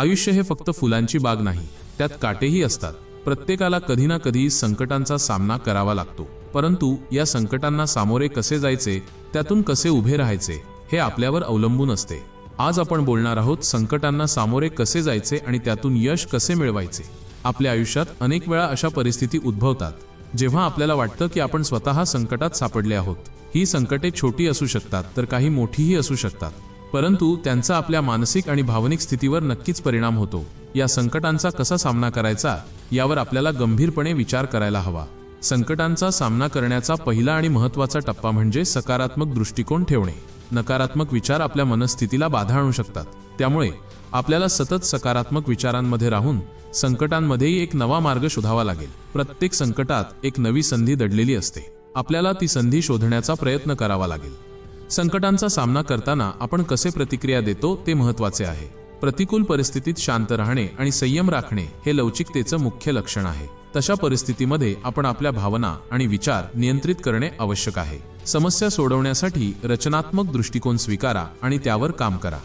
आयुष्य हे फक्त फुलांची बाग नाही त्यात काटेही असतात. प्रत्येकाला कधी ना कधी संकटांचा सामना करावा लागतो. परंतु या संकटांना सामोरे कसे जायचे त्यातून कसे उभे राहायचे हे आपल्यावर अवलंबून असते. आज आपण बोलणार आहोत संकटांना सामोरे कसे जायचे आणि त्यातून यश कसे मिळवायचे. आपल्या आयुष्यात अनेक वेळा अशा परिस्थिती उद्भवतात जेव्हा आपल्याला वाटतं की आपण स्वतः संकटात सापडले आहोत. ही संकटे छोटी असू शकतात तर काही मोठीही असू शकतात. परंतु त्यांचा आपल्या मानसिक आणि भावनिक स्थितीवर नक्कीच परिणाम होतो. या संकटांचा कसा सामना करायचा यावर आपल्याला गंभीरपणे विचार करायला हवा. संकटांचा सामना करण्याचा पहिला आणि महत्त्वाचा टप्पा म्हणजे सकारात्मक दृष्टिकोन ठेवणे. नकारात्मक विचार आपल्या मनस्थितीला बाधा आणू शकतात. त्यामुळे आपल्याला सतत सकारात्मक विचारांमध्ये राहून संकटांमध्येही एक नवा मार्ग शोधावा लागेल. प्रत्येक संकटात एक नवी संधी दडलेली असते. आपल्याला ती संधी शोधण्याचा प्रयत्न करावा लागेल. संकटांचा सामना करताना आपण कसे प्रतिक्रिया देतो ते महत्त्वाचे आहे. प्रतिकूल परिस्थितीत शांत राहणे आणि संयम राखणे हे लवचिकतेचं मुख्य लक्षण आहे. तशा परिस्थितीमध्ये आपण आपल्या भावना आणि विचार नियंत्रित करणे आवश्यक आहे. समस्या सोडवण्यासाठी रचनात्मक दृष्टिकोन स्वीकारा आणि त्यावर काम करा.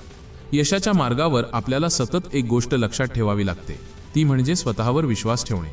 यशाच्या मार्गावर आपल्याला सतत एक गोष्ट लक्षात ठेवावी लागते. ती म्हणजे स्वतःवर विश्वास ठेवणे.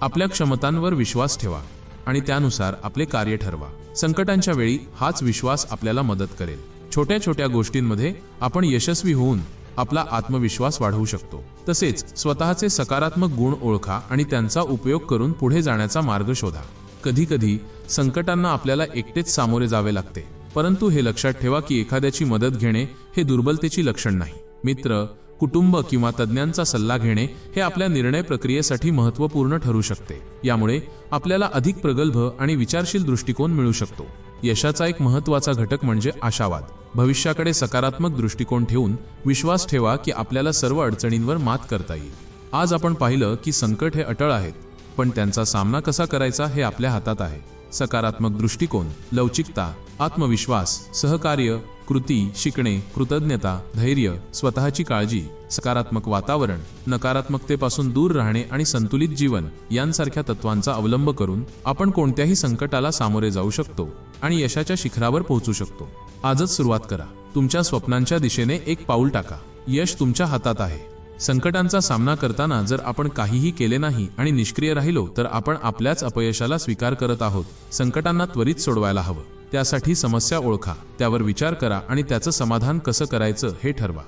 आपल्या क्षमतांवर विश्वास ठेवा. आणि त्यानुसार आपले कार्य ठरवा. संकटांच्या वेळी हाच विश्वास आपल्याला मदत करेल. छोट्या छोट्या गोष्टींमध्ये आपण यशस्वी होऊन आपला आत्मविश्वास वाढवू शकतो. तसेच स्वतःचे सकारात्मक गुण ओळखा आणि त्यांचा उपयोग करून पुढे जाण्याचा मार्ग शोधा. कधी कधी संकटांना आपल्याला एकटेच सामोरे जावे लागते. परंतु हे लक्षात ठेवा की एखाद्याची मदत घेणे हे दुर्बलतेची लक्षण नाही. मित्र कुटुंब किंवा तज्ज्ञांचा सल्ला घेणे हे आपल्या निर्णय प्रक्रियेसाठी महत्त्वपूर्ण ठरू शकते. यामुळे आपल्याला अधिक प्रगल्भ आणि विचारशील दृष्टिकोन मिळू शकतो. यशाचा एक महत्त्वाचा घटक म्हणजे आशावाद. भविष्याकडे सकारात्मक दृष्टिकोन ठेवून विश्वास ठेवा की आपल्याला सर्व अडचणींवर मात करता येईल. आज आपण पाहिलं की संकट हे अटळ आहेत पण त्यांचा सामना कसा करायचा हे आपल्या हातात आहे. सकारात्मक दृष्टिकोन लवचिकता आत्मविश्वास सहकार्य कृती शिकणे कृतज्ञता धैर्य स्वतःची काळजी सकारात्मक वातावरण नकारात्मकतेपासून दूर राहणे आणि संतुलित जीवन यांसारख्या तत्वांचा अवलंब करून आपण कोणत्याही संकटाला सामोरे जाऊ शकतो आणि यशाच्या शिखरावर पोहोचू शकतो. आजच सुरुवात करा. तुमच्या स्वप्नांच्या दिशेने एक पाऊल टाका. यश तुमच्या हातात आहे. संकटांचा सामना करताना जर आपण काहीही केले नाही आणि निष्क्रिय राहिलो तर आपण आपल्याच अपयशाला स्वीकार करत आहोत. संकटांना त्वरित सोडवायला हवं. त्यासाठी समस्या ओळखा त्यावर विचार करा आणि त्याचं समाधान कसं करायचं हे ठरवा.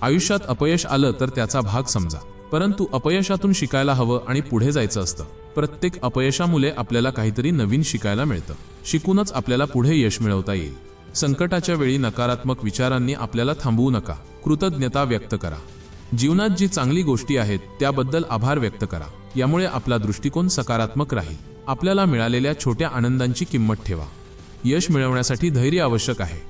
आयुष्यात अपयश आलं तर त्याचा भाग समजा. परंतु अपयशातून शिकायला हवं आणि पुढे जायचं असतं. प्रत्येक अपयशामुळे आपल्याला काहीतरी नवीन शिकायला मिळतं. शिकूनच आपल्याला पुढे यश मिळवता येईल. संकटाच्या वेळी नकारात्मक विचारांनी आपल्याला थांबवू नका. कृतज्ञता व्यक्त करा. जीवनात जी चांगली गोष्टी आहेत त्याबद्दल आभार व्यक्त करा. यामुळे आपला दृष्टिकोन सकारात्मक राहील. आपल्याला मिळालेल्या छोट्या आनंदांची किंमत ठेवा. यश मिळवण्यासाठी धैर्य आवश्यक आहे.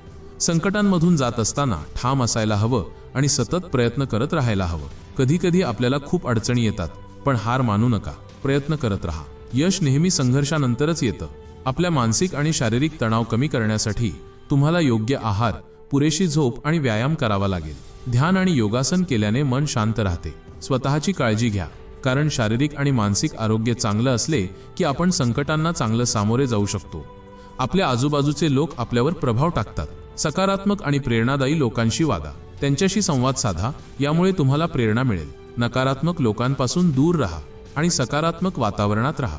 संकटांमधून जात असताना ठाम असायला हवं आणि सतत प्रयत्न करत राहायला हवं. कधी कधी आपल्याला खूप अडचणी येतात पण हार मानू नका. प्रयत्न करत राहा. यश नेहमी संघर्षानंतरच येतं. आपल्या मानसिक आणि शारीरिक तणाव कमी करण्यासाठी तुम्हाला योग्य आहार पुरेशी झोप आणि व्यायाम करावा लागेल. ध्यान आणि योगासन केल्याने मन शांत राहते. स्वतःची काळजी घ्या. कारण शारीरिक आणि मानसिक आरोग्य चांगलं असले की आपण संकटांना चांगलं सामोरे जाऊ शकतो. आपल्या आजूबाजूचे लोक आपल्यावर प्रभाव टाकतात. सकारात्मक आणि प्रेरणादायी लोकांशी वागा. त्यांच्याशी संवाद साधा. यामुळे तुम्हाला प्रेरणा मिळेल. नकारात्मक लोकांपासून दूर राहा आणि सकारात्मक वातावरणात राहा.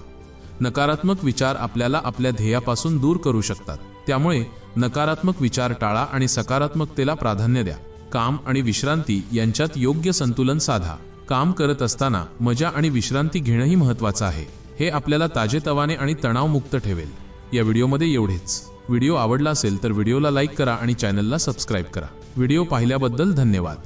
नकारात्मक विचार आपल्याला आपल्या ध्येयापासून दूर करू शकतात. त्यामुळे नकारात्मक विचार टाळा आणि सकारात्मकतेला प्राधान्य द्या. काम आणि विश्रांती यांच्यात योग्य संतुलन साधा. काम करत असताना मजा आणि विश्रांती घेणंही महत्त्वाचं आहे. हे आपल्याला ताजेतवाने आणि तणावमुक्त ठेवेल. या व्हिडिओमध्ये एवढेच. व्हिडिओ आवडला असेल तर व्हिडिओला लाईक करा आणि चॅनलला सबस्क्राईब करा. व्हिडिओ पाहिल्याबद्दल धन्यवाद.